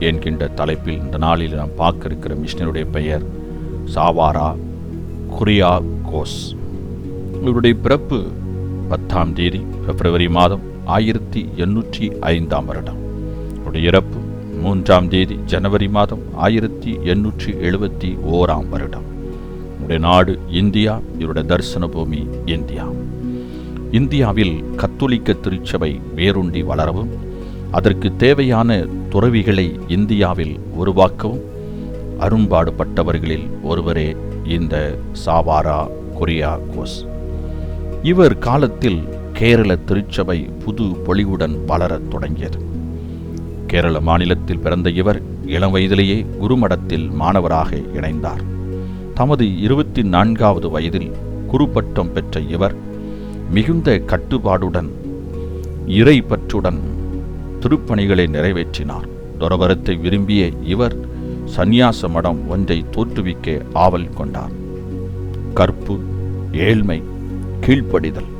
என்கின்ற தலைப்பில் இந்த நாளில் நாம் பார்க்க இருக்கிற மிஷினருடைய பெயர் சாவாரா குரியா கோஸ் இவருடைய பிறப்பு பத்தாம் தேதி பிப்ரவரி மாதம் ஆயிரத்தி எண்ணூற்றி ஐந்தாம் வருடம். இவருடைய இறப்பு மூன்றாம் தேதி ஜனவரி மாதம் ஆயிரத்தி எண்ணூற்றி எழுபத்தி ஓராம் வருடம். இவருடைய நாடு இந்தியா இவருடைய தரிசன பூமி இந்தியா. இந்தியாவில் கத்தோலிக்க திருச்சபை வேரூண்டி வளரவும் அதற்கு தேவையான துறவிகளை இந்தியாவில் உருவாக்கவும் அரும்பாடுபட்டவர்களில் ஒருவரே இந்த சாவாரா கொரியா கோஸ் இவர் காலத்தில் கேரள திருச்சபை புது பொலிவுடன் வளரத் தொடங்கியது. கேரள மாநிலத்தில் பிறந்த இவர் இளம் வயதிலேயே குருமடத்தில் மாணவராக இணைந்தார். தமது இருபத்தி நான்காவது வயதில் குருப்பட்டம் பெற்ற இவர் மிகுந்த கட்டுப்பாடுடன் இறைப்பற்றுடன் திருப்பணிகளை நிறைவேற்றினார். துறவரத்தை விரும்பிய இவர் சந்நியாச மடம் ஒன்றை தோற்றுவிக்க ஆவல் கொண்டார். கற்பு ஏழ்மை கீழ்ப்படிதல்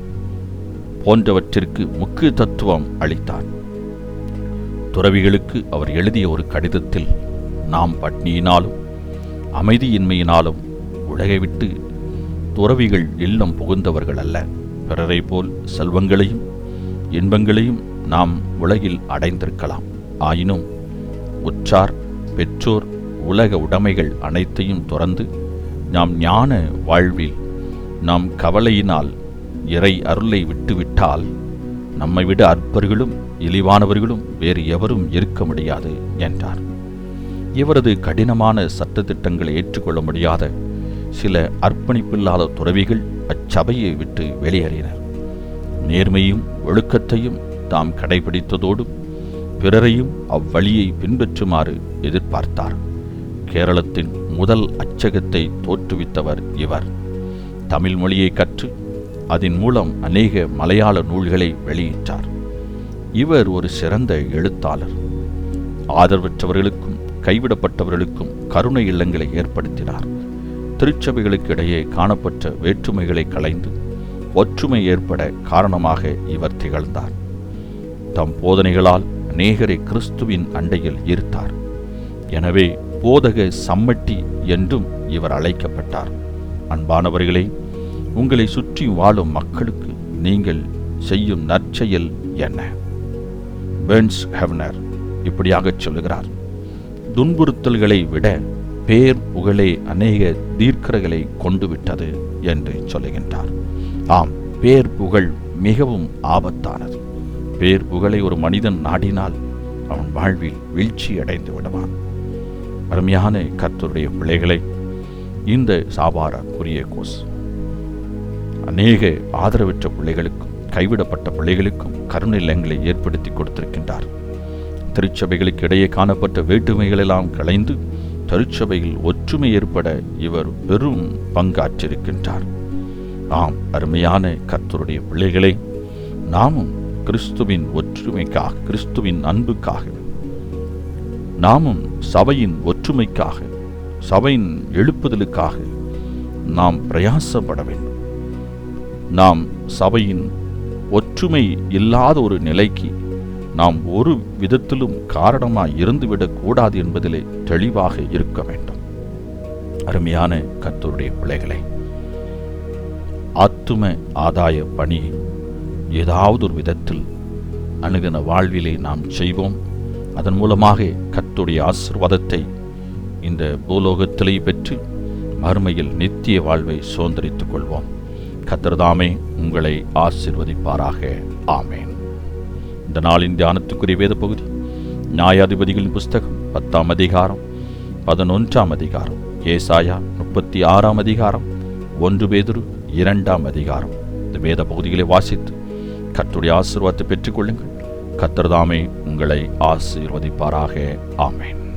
போன்றவற்றிற்கு முக்கிய தத்துவம் அளித்தார். துறவிகளுக்கு அவர் எழுதிய ஒரு கடிதத்தில் நாம் பட்னியினாலும் அமைதியின்மையினாலும் உலகை விட்டு துறவிகள் இல்லம் புகுந்தவர்கள் அல்ல. பிறரை போல் செல்வங்களையும் இன்பங்களையும் நாம் உலகில் அடைந்திருக்கலாம். ஆயினும் உற்றார் பெற்றோர் உலக உடைமைகள் அனைத்தையும் துறந்து நாம் ஞான வாழ்வில் நாம் கவலையினால் இறை அருளை விட்டுவிட்டால் நம்மை விட அற்பர்களும் இழிவானவர்களும் வேறு எவரும் இருக்க முடியாது என்றார். இவரது கடினமான சட்டத்திட்டங்களை ஏற்றுக்கொள்ள முடியாத சில அர்ப்பணிப்பில்லாத துறவிகள் அச்சபையை விட்டு வெளியேறினர். நேர்மையும் ஒழுக்கத்தையும் தாம் கடைபிடித்ததோடு பிறரையும் அவ்வழியை பின்பற்றுமாறு எதிர்பார்த்தார். கேரளத்தின் முதல் அச்சகத்தை தோற்றுவித்தவர் இவர். தமிழ் மொழியை கற்று அதன் மூலம் அநேக மலையாள நூல்களை வெளியிட்டார். இவர் ஒரு சிறந்த எழுத்தாளர். ஆதரவற்றவர்களுக்கும் கைவிடப்பட்டவர்களுக்கும் கருணை இல்லங்களை ஏற்படுத்தினார். திருச்சபைகளுக்கு இடையே காணப்பட்ட வேற்றுமைகளை களைந்து ஒற்றுமை ஏற்பட காரணமாக இவர் திகழ்ந்தார். தம் போதனைகளால் அநேகரை கிறிஸ்துவின் அண்டையில் ஈர்த்தார். எனவே போதக சம்மட்டி என்றும் இவர் அழைக்கப்பட்டார். அன்பானவர்களே உங்களை சுற்றி வாழும் மக்களுக்கு நீங்கள் செய்யும் நற்செயல் என்ன? பெர்ன்ஸ் ஹெவ்னர் இப்படியாகச் சொல்லுகிறார். துன்புறுத்தல்களை விட பேர் புகழே அநேக தீர்க்கரைகளை கொண்டு விட்டது என்று சொல்லுகின்றார். ஆம் பேர் புகழ் மிகவும் ஆபத்தானது. பேர் புகழை ஒரு மனிதன் நாடினால் அவன் வாழ்வில் வீழ்ச்சி அடைந்து விடுவான். அருமையான கத்தருடைய பிள்ளைகளை இந்த சாபார குரிய கோஸ். அநேக ஆதரவற்ற பிள்ளைகளுக்கும் கைவிடப்பட்ட பிள்ளைகளுக்கும் கருணை இல்லங்களை ஏற்படுத்தி கொடுத்திருக்கின்றார். திருச்சபைகளுக்கு இடையே காணப்பட்ட வேற்றுமைகளெல்லாம் களைந்து திருச்சபையில் ஒற்றுமை ஏற்பட இவர் பெரும் பங்காற்றிருக்கின்றார். நாம் அருமையான கத்தருடைய பிள்ளைகளை நாமும் கிறிஸ்துவின் ஒற்றுமைக்காக கிறிஸ்துவின் அன்புக்காக. நாமும் சபையின் ஒற்றுமைக்காக சபையின் எழுப்புதலுக்காக நாம் பிரயாசப்பட வேண்டும். நாம் சபையின் ஒற்றுமை இல்லாத ஒரு நிலைக்கு நாம் ஒரு விதத்திலும் காரணமாக இருந்துவிடக்கூடாது என்பதிலே தெளிவாக இருக்க வேண்டும். அருமையான கத்தருடைய பிள்ளைகளை ஆத்தும ஆதாய பணியை ஏதாவது ஒரு விதத்தில் அணுகின வாழ்விலே நாம் செய்வோம். அதன் மூலமாக கத்துடைய ஆசிர்வாதத்தை இந்த பூலோகத்திலே பெற்று மறுமையில் நித்திய வாழ்வை சுதந்திரித்துக் கொள்வோம். கத்திரதாமே உங்களை ஆசிர்வதிப்பாராக. ஆமேன். இந்த நாளின் தியானத்துக்குரிய வேத பகுதி நியாயாதிபதிகளின் புஸ்தகம் பத்தாம் அதிகாரம் பதினொன்றாம் அதிகாரம் ஏசாயா முப்பத்தி ஆறாம் அதிகாரம் ஒன்று பேதுரு இரண்டாம் அதிகாரம். இந்த வேத பகுதிகளை வாசித்து கர்த்தருடைய ஆசீர்வாதத்தை பெற்றுக்கொள்ளுங்கள். கத்தர்தாமே உங்களை ஆசீர்வதிப்பாராக. ஆமேன்.